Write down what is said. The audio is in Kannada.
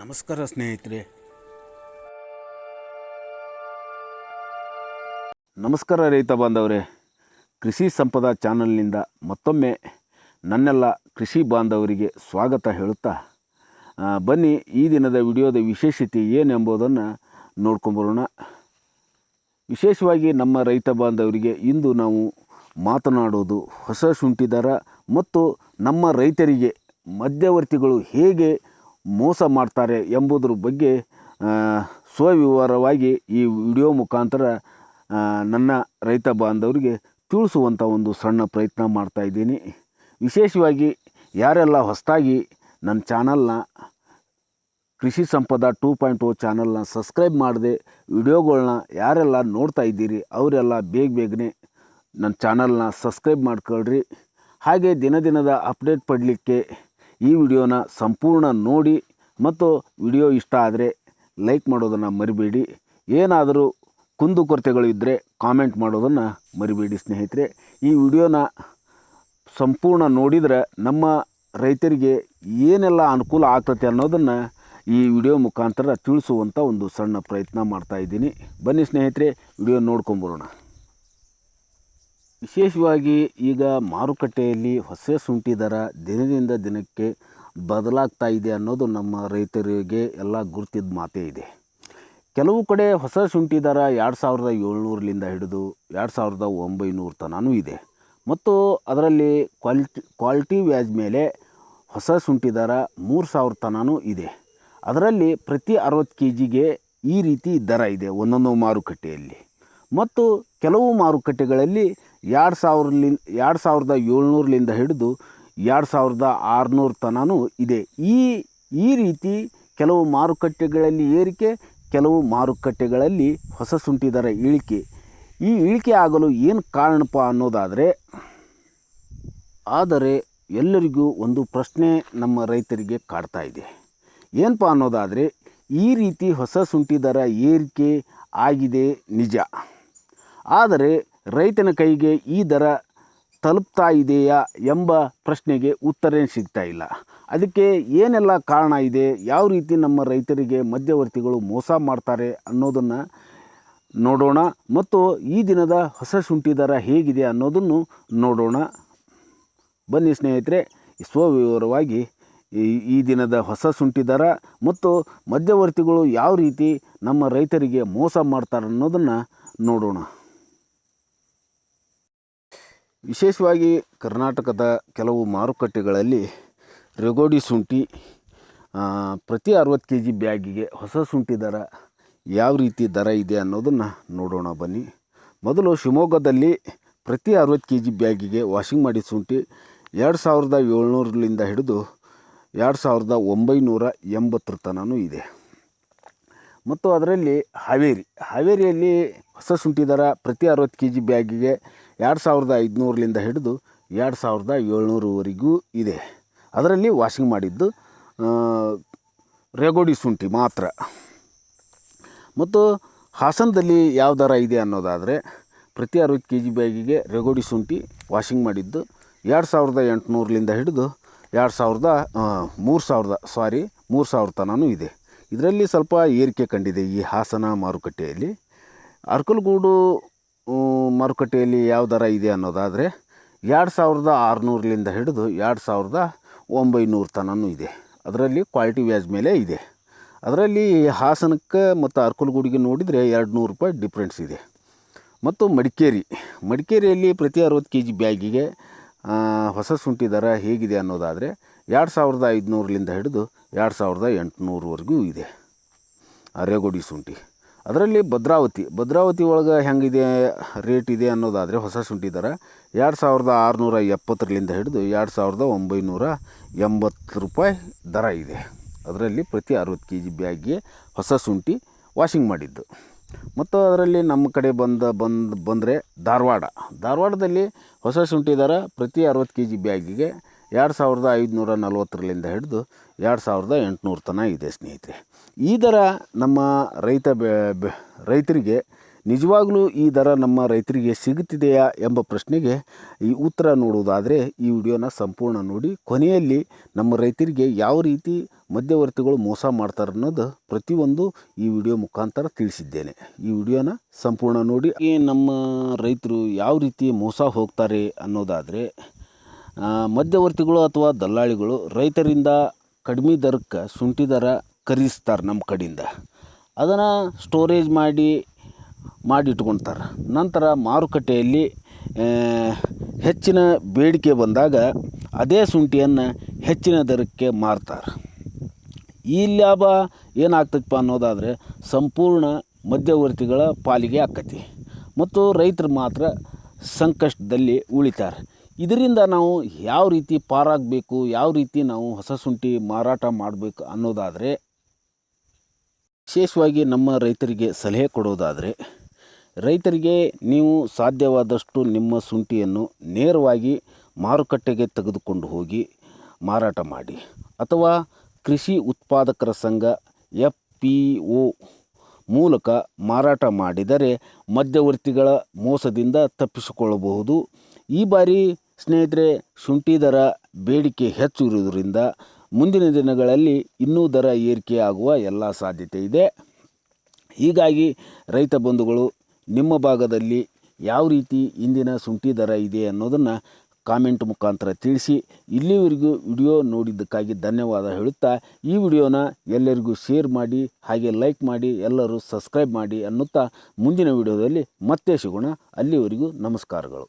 ನಮಸ್ಕಾರ ಸ್ನೇಹಿತರೆ. ನಮಸ್ಕಾರ ರೈತ ಬಾಂಧವರೇ. ಕೃಷಿ ಸಂಪದ ಚಾನಲ್ನಿಂದ ಮತ್ತೊಮ್ಮೆ ನನ್ನೆಲ್ಲ ಕೃಷಿ ಬಾಂಧವರಿಗೆ ಸ್ವಾಗತ ಹೇಳುತ್ತಾ ಬನ್ನಿ ಈ ದಿನದ ವಿಡಿಯೋದ ವಿಶೇಷತೆ ಏನೆಂಬುದನ್ನು ನೋಡ್ಕೊಂಬರೋಣ. ವಿಶೇಷವಾಗಿ ನಮ್ಮ ರೈತ ಬಾಂಧವರಿಗೆ ಇಂದು ನಾವು ಮಾತನಾಡೋದು ಹೊಸ ಶುಂಠಿ ದರ ಮತ್ತು ನಮ್ಮ ರೈತರಿಗೆ ಮಧ್ಯವರ್ತಿಗಳು ಹೇಗೆ ಮೋಸ ಮಾಡ್ತಾರೆ ಎಂಬುದರ ಬಗ್ಗೆ ಸ್ವವಿವರವಾಗಿ ಈ ವಿಡಿಯೋ ಮುಖಾಂತರ ನನ್ನ ರೈತ ಬಾಂಧವರಿಗೆ ತಿಳಿಸುವಂಥ ಒಂದು ಸಣ್ಣ ಪ್ರಯತ್ನ ಮಾಡ್ತಾ ಇದ್ದೀನಿ. ವಿಶೇಷವಾಗಿ ಯಾರೆಲ್ಲ ಹೊಸದಾಗಿ ನನ್ನ ಚಾನಲ್ನ, ಕೃಷಿ ಸಂಪದ ಟೂ ಪಾಯಿಂಟ್ ಓ ಚಾನಲ್ನ ಸಬ್ಸ್ಕ್ರೈಬ್ ಮಾಡದೆ ವಿಡಿಯೋಗಳನ್ನ ಯಾರೆಲ್ಲ ನೋಡ್ತಾ ಇದ್ದೀರಿ, ಅವರೆಲ್ಲ ಬೇಗ ಬೇಗನೆ ನನ್ನ ಚಾನಲ್ನ ಸಬ್ಸ್ಕ್ರೈಬ್ ಮಾಡ್ಕೊಳ್ರಿ. ಹಾಗೆ ದಿನ ದಿನದ ಅಪ್ಡೇಟ್ ಪಡಲಿಕ್ಕೆ ಈ ವಿಡಿಯೋನ ಸಂಪೂರ್ಣ ನೋಡಿ ಮತ್ತು ವಿಡಿಯೋ ಇಷ್ಟ ಆದರೆ ಲೈಕ್ ಮಾಡೋದನ್ನು ಮರಿಬೇಡಿ. ಏನಾದರೂ ಕುಂದುಕೊರತೆಗಳು ಇದ್ದರೆ ಕಾಮೆಂಟ್ ಮಾಡೋದನ್ನು ಮರಿಬೇಡಿ ಸ್ನೇಹಿತರೆ. ಈ ವಿಡಿಯೋನ ಸಂಪೂರ್ಣ ನೋಡಿದರೆ ನಮ್ಮ ರೈತರಿಗೆ ಏನೆಲ್ಲ ಅನುಕೂಲ ಆಗ್ತತೆ ಅನ್ನೋದನ್ನು ಈ ವಿಡಿಯೋ ಮುಖಾಂತರ ತಿಳಿಸುವಂಥ ಒಂದು ಸಣ್ಣ ಪ್ರಯತ್ನ ಮಾಡ್ತಾ ಇದ್ದೀನಿ. ಬನ್ನಿ ಸ್ನೇಹಿತರೆ, ವಿಡಿಯೋ ನೋಡ್ಕೊಂಬರೋಣ. ವಿಶೇಷವಾಗಿ ಈಗ ಮಾರುಕಟ್ಟೆಯಲ್ಲಿ ಹೊಸ ಶುಂಠಿ ದರ ದಿನದಿಂದ ದಿನಕ್ಕೆ ಬದಲಾಗ್ತಾ ಇದೆ ಅನ್ನೋದು ನಮ್ಮ ರೈತರಿಗೆ ಎಲ್ಲ ಗುರುತಿದ್ದ ಮಾತೇ ಇದೆ. ಕೆಲವು ಕಡೆ ಹೊಸ ಶುಂಠಿ ದರ ಎರಡು ಸಾವಿರದ ಏಳ್ನೂರಲಿಂದ ಹಿಡಿದು ಎರಡು ಸಾವಿರದ ಒಂಬೈನೂರು ತನೂ ಇದೆ. ಮತ್ತು ಅದರಲ್ಲಿ ಕ್ವಾಲಿಟಿ ಕ್ವಾಲಿಟಿ ವ್ಯಾಜ್ ಮೇಲೆ ಹೊಸ ಶುಂಠಿ ದರ ಮೂರು ಸಾವಿರ ತನೂ ಇದೆ. ಅದರಲ್ಲಿ ಪ್ರತಿ ಅರವತ್ತು ಕೆ ಜಿಗೆ ಈ ರೀತಿ ದರ ಇದೆ ಒಂದೊಂದು ಮಾರುಕಟ್ಟೆಯಲ್ಲಿ. ಮತ್ತು ಕೆಲವು ಮಾರುಕಟ್ಟೆಗಳಲ್ಲಿ ಎರಡು ಸಾವಿರಲಿಂದ, ಎರಡು ಸಾವಿರದ ಏಳ್ನೂರಲಿಂದ ಹಿಡಿದು ಎರಡು ಸಾವಿರದ ಆರುನೂರು ತನೂ ಇದೆ. ಈ ಈ ರೀತಿ ಕೆಲವು ಮಾರುಕಟ್ಟೆಗಳಲ್ಲಿ ಏರಿಕೆ, ಕೆಲವು ಮಾರುಕಟ್ಟೆಗಳಲ್ಲಿ ಹೊಸ ಸುಂಟಿದರ ದರ ಇಳಿಕೆ. ಈ ಇಳಿಕೆ ಆಗಲು ಏನು ಕಾರಣಪ್ಪ ಅನ್ನೋದಾದರೆ, ಆದರೆ ಎಲ್ಲರಿಗೂ ಒಂದು ಪ್ರಶ್ನೆ ನಮ್ಮ ರೈತರಿಗೆ ಕಾಡ್ತಾ ಇದೆ. ಏನಪ್ಪ ಅನ್ನೋದಾದರೆ, ಈ ರೀತಿ ಹೊಸ ಸುಂಟಿದರ ದರ ಏರಿಕೆ ಆಗಿದೆ ನಿಜ. ಆದರೆ ರೈತನ ಕೈಗೆ ಈ ದರ ತಲುಪ್ತಾ ಇದೆಯಾ ಎಂಬ ಪ್ರಶ್ನೆಗೆ ಉತ್ತರ ಸಿಗ್ತಾ ಇಲ್ಲ. ಅದಕ್ಕೆ ಏನೆಲ್ಲ ಕಾರಣ ಇದೆ, ಯಾವ ರೀತಿ ನಮ್ಮ ರೈತರಿಗೆ ಮಧ್ಯವರ್ತಿಗಳು ಮೋಸ ಮಾಡ್ತಾರೆ ಅನ್ನೋದನ್ನು ನೋಡೋಣ ಮತ್ತು ಈ ದಿನದ ಹೊಸ ಶುಂಠಿ ದರ ಹೇಗಿದೆ ಅನ್ನೋದನ್ನು ನೋಡೋಣ. ಬನ್ನಿ ಸ್ನೇಹಿತರೆ, ಸ್ವವಿವರವಾಗಿ ಈ ದಿನದ ಹೊಸ ಶುಂಠಿ ದರ ಮತ್ತು ಮಧ್ಯವರ್ತಿಗಳು ಯಾವ ರೀತಿ ನಮ್ಮ ರೈತರಿಗೆ ಮೋಸ ಮಾಡ್ತಾರೆ ಅನ್ನೋದನ್ನು ನೋಡೋಣ. ವಿಶೇಷವಾಗಿ ಕರ್ನಾಟಕದ ಕೆಲವು ಮಾರುಕಟ್ಟೆಗಳಲ್ಲಿ ರೆಗೋಡಿ ಶುಂಠಿ ಪ್ರತಿ ಅರವತ್ತು ಕೆ ಜಿ ಬ್ಯಾಗಿಗೆ ಹೊಸ ಶುಂಠಿ ದರ ಯಾವ ರೀತಿ ದರ ಇದೆ ಅನ್ನೋದನ್ನು ನೋಡೋಣ ಬನ್ನಿ. ಮೊದಲು ಶಿವಮೊಗ್ಗದಲ್ಲಿ ಪ್ರತಿ ಅರವತ್ತು ಕೆ ಜಿ ಬ್ಯಾಗಿಗೆ ವಾಷಿಂಗ್ ಮಾಡಿದ ಶುಂಠಿ ಎರಡು ಸಾವಿರದ ಏಳ್ನೂರಲಿಂದ ಹಿಡಿದು ಎರಡು ಸಾವಿರದ ಒಂಬೈನೂರ ಎಂಬತ್ತರ ತನೂ ಇದೆ. ಮತ್ತು ಅದರಲ್ಲಿ ಹಾವೇರಿ. ಹಾವೇರಿಯಲ್ಲಿ ಹೊಸ ಶುಂಠಿ ದರ ಪ್ರತಿ ಅರವತ್ತು ಕೆ ಜಿ ಬ್ಯಾಗಿಗೆ ಎರಡು ಸಾವಿರದ ಐದುನೂರಲಿಂದ ಹಿಡಿದು ಎರಡು ಸಾವಿರದ ಏಳ್ನೂರವರೆಗೂ ಇದೆ. ಅದರಲ್ಲಿ ವಾಷಿಂಗ್ ಮಾಡಿದ್ದು ರೇಗೋಡಿ ಶುಂಠಿ ಮಾತ್ರ. ಮತ್ತು ಹಾಸನದಲ್ಲಿ ಯಾವ ದರ ಇದೆ ಅನ್ನೋದಾದರೆ ಪ್ರತಿ ಅರವತ್ತು ಕೆ ಜಿ ಬ್ಯಾಗಿಗೆ ರೇಗೋಡಿ ಶುಂಠಿ ವಾಷಿಂಗ್ ಮಾಡಿದ್ದು ಎರಡು ಸಾವಿರದ ಎಂಟುನೂರಲಿಂದ ಹಿಡಿದು ಎರಡು ಸಾವಿರದ ಮೂರು ಸಾವಿರದ ಸಾರಿ ಮೂರು ಸಾವಿರ ತನೂ ಇದೆ. ಇದರಲ್ಲಿ ಸ್ವಲ್ಪ ಏರಿಕೆ ಕಂಡಿದೆ ಈ ಹಾಸನ ಮಾರುಕಟ್ಟೆಯಲ್ಲಿ. ಅರ್ಕಲ್ಗೂಡು ಮಾರುಕಟ್ಟೆಯಲ್ಲಿ ಯಾವ ದರ ಇದೆ ಅನ್ನೋದಾದರೆ ಎರಡು ಸಾವಿರದ ಆರುನೂರಲಿಂದ ಹಿಡಿದು ಎರಡು ಸಾವಿರದ ಒಂಬೈನೂರು ತನೂ ಇದೆ. ಅದರಲ್ಲಿ ಕ್ವಾಲಿಟಿ ವ್ಯಾಜ್ ಮೇಲೆ ಇದೆ. ಅದರಲ್ಲಿ ಹಾಸನಕ್ಕೆ ಮತ್ತು ಅರ್ಕಲ್ಗೂಡಿಗೆ ನೋಡಿದರೆ ಎರಡು ನೂರು ರೂಪಾಯಿ ಡಿಫ್ರೆನ್ಸ್ ಇದೆ. ಮತ್ತು ಮಡಿಕೇರಿ, ಮಡಿಕೇರಿಯಲ್ಲಿ ಪ್ರತಿ ಅರವತ್ತು ಕೆ ಜಿ ಬ್ಯಾಗಿಗೆ ಹೊಸ ಶುಂಠಿ ದರ ಹೇಗಿದೆ ಅನ್ನೋದಾದರೆ ಎರಡು ಸಾವಿರದ ಐದುನೂರಲಿಂದ ಹಿಡಿದು ಎರಡು ಸಾವಿರದ ಎಂಟುನೂರವರೆಗೂ ಇದೆ. ರೇಗೋಡಿ ಶುಂಠಿ ಅದರಲ್ಲಿ ಭದ್ರಾವತಿ ಭದ್ರಾವತಿ ಒಳಗೆ ಹೆಂಗಿದೆ, ರೇಟ್ ಇದೆ ಅನ್ನೋದಾದರೆ ಹೊಸ ಶುಂಠಿ ದರ ಎರಡು ಸಾವಿರದ ಆರುನೂರ ಎಪ್ಪತ್ತರಿಂದ ಹಿಡಿದು ಎರಡು ಸಾವಿರದ ಒಂಬೈನೂರ ಎಂಬತ್ತು ರೂಪಾಯಿ ದರ ಇದೆ. ಅದರಲ್ಲಿ ಪ್ರತಿ ಅರವತ್ತು ಕೆ ಜಿ ಬ್ಯಾಗ್ಗೆ ಹೊಸ ಶುಂಠಿ ವಾಷಿಂಗ್ ಮಾಡಿದ್ದು. ಮತ್ತು ಅದರಲ್ಲಿ ನಮ್ಮ ಕಡೆ ಬಂದ ಬಂದು ಬಂದರೆ ಧಾರವಾಡ. ಧಾರವಾಡದಲ್ಲಿ ಹೊಸ ಶುಂಠಿ ದರ ಪ್ರತಿ ಅರವತ್ತು ಕೆ ಜಿ ಬ್ಯಾಗಿಗೆ ಎರಡು ಸಾವಿರದ ಐದುನೂರ ನಲ್ವತ್ತರಿಂದ ಹಿಡಿದು ಎರಡು ಸಾವಿರದ ಎಂಟುನೂರು ತನಕ ಇದೆ ಸ್ನೇಹಿತರೆ. ಈ ದರ ನಮ್ಮ ರೈತ ಬೆ ಬೆ- ರೈತರಿಗೆ ನಿಜವಾಗಲೂ ಈ ದರ ನಮ್ಮ ರೈತರಿಗೆ ಸಿಗುತ್ತಿದೆಯಾ ಎಂಬ ಪ್ರಶ್ನೆಗೆ ಈ ಉತ್ತರ ನೋಡುವುದಾದರೆ ಈ ವಿಡಿಯೋನ ಸಂಪೂರ್ಣ ನೋಡಿ, ಕೊನೆಯಲ್ಲಿ ನಮ್ಮ ರೈತರಿಗೆ ಯಾವ ರೀತಿ ಮಧ್ಯವರ್ತಿಗಳು ಮೋಸ ಮಾಡ್ತಾರೆ ಅನ್ನೋದು ಪ್ರತಿಯೊಂದು ಈ ವಿಡಿಯೋ ಮುಖಾಂತರ ತಿಳಿಸಿದ್ದೇನೆ. ಈ ವಿಡಿಯೋನ ಸಂಪೂರ್ಣ ನೋಡಿ. ನಮ್ಮ ರೈತರು ಯಾವ ರೀತಿ ಮೋಸ ಹೋಗ್ತಾರೆ ಅನ್ನೋದಾದರೆ ಮಧ್ಯವರ್ತಿಗಳು ಅಥವಾ ದಲ್ಲಾಳಿಗಳು ರೈತರಿಂದ ಕಡಿಮೆ ದರಕ್ಕೆ ಶುಂಠಿ ದರ ಖರೀದಿಸ್ತಾರೆ ನಮ್ಮ ಕಡೆಯಿಂದ ಅದನ್ನು ಸ್ಟೋರೇಜ್ ಮಾಡಿ ಮಾಡಿಟ್ಕೊಳ್ತಾರೆ ನಂತರ ಮಾರುಕಟ್ಟೆಯಲ್ಲಿ ಹೆಚ್ಚಿನ ಬೇಡಿಕೆ ಬಂದಾಗ ಅದೇ ಶುಂಠಿಯನ್ನು ಹೆಚ್ಚಿನ ದರಕ್ಕೆ ಮಾರ್ತಾರೆ. ಈ ಲಾಭ ಏನಾಗ್ತೈತಪ್ಪ ಅನ್ನೋದಾದರೆ ಸಂಪೂರ್ಣ ಮಧ್ಯವರ್ತಿಗಳ ಪಾಲಿಗೆ ಆಕ್ಕತಿ ಮತ್ತು ರೈತರು ಮಾತ್ರ ಸಂಕಷ್ಟದಲ್ಲಿ ಉಳಿತಾರೆ. ಇದರಿಂದ ನಾವು ಯಾವ ರೀತಿ ಪಾರಾಗಬೇಕು, ಯಾವ ರೀತಿ ನಾವು ಹೊಸ ಶುಂಠಿ ಮಾರಾಟ ಮಾಡಬೇಕು ಅನ್ನೋದಾದರೆ ವಿಶೇಷವಾಗಿ ನಮ್ಮ ರೈತರಿಗೆ ಸಲಹೆ ಕೊಡೋದಾದರೆ, ರೈತರಿಗೆ ನೀವು ಸಾಧ್ಯವಾದಷ್ಟು ನಿಮ್ಮ ಶುಂಠಿಯನ್ನು ನೇರವಾಗಿ ಮಾರುಕಟ್ಟೆಗೆ ತೆಗೆದುಕೊಂಡು ಹೋಗಿ ಮಾರಾಟ ಮಾಡಿ. ಅಥವಾ ಕೃಷಿ ಉತ್ಪಾದಕರ ಸಂಘ ಎಫ್ ಪಿ ಒ ಮೂಲಕ ಮಾರಾಟ ಮಾಡಿದರೆ ಮಧ್ಯವರ್ತಿಗಳ ಮೋಸದಿಂದ ತಪ್ಪಿಸಿಕೊಳ್ಳಬಹುದು. ಈ ಬಾರಿ ಸ್ನೇಹಿತರೆ ಶುಂಠಿ ದರ ಬೇಡಿಕೆ ಹೆಚ್ಚು ಇರುವುದರಿಂದ ಮುಂದಿನ ದಿನಗಳಲ್ಲಿ ಇನ್ನೂ ದರ ಏರಿಕೆಯಾಗುವ ಎಲ್ಲ ಸಾಧ್ಯತೆ ಇದೆ. ಹೀಗಾಗಿ ರೈತ ಬಂಧುಗಳು, ನಿಮ್ಮ ಭಾಗದಲ್ಲಿ ಯಾವ ರೀತಿ ಇಂದಿನ ಶುಂಠಿ ದರ ಇದೆ ಅನ್ನೋದನ್ನು ಕಾಮೆಂಟ್ ಮುಖಾಂತರ ತಿಳಿಸಿ. ಇಲ್ಲಿವರೆಗೂ ವಿಡಿಯೋ ನೋಡಿದ್ದಕ್ಕಾಗಿ ಧನ್ಯವಾದ ಹೇಳುತ್ತಾ, ಈ ವಿಡಿಯೋನ ಎಲ್ಲರಿಗೂ ಶೇರ್ ಮಾಡಿ, ಹಾಗೆ ಲೈಕ್ ಮಾಡಿ, ಎಲ್ಲರೂ ಸಬ್ಸ್ಕ್ರೈಬ್ ಮಾಡಿ ಅನ್ನುತ್ತಾ ಮುಂದಿನ ವಿಡಿಯೋದಲ್ಲಿ ಮತ್ತೆ ಸಿಗೋಣ. ಅಲ್ಲಿವರೆಗೂ ನಮಸ್ಕಾರಗಳು.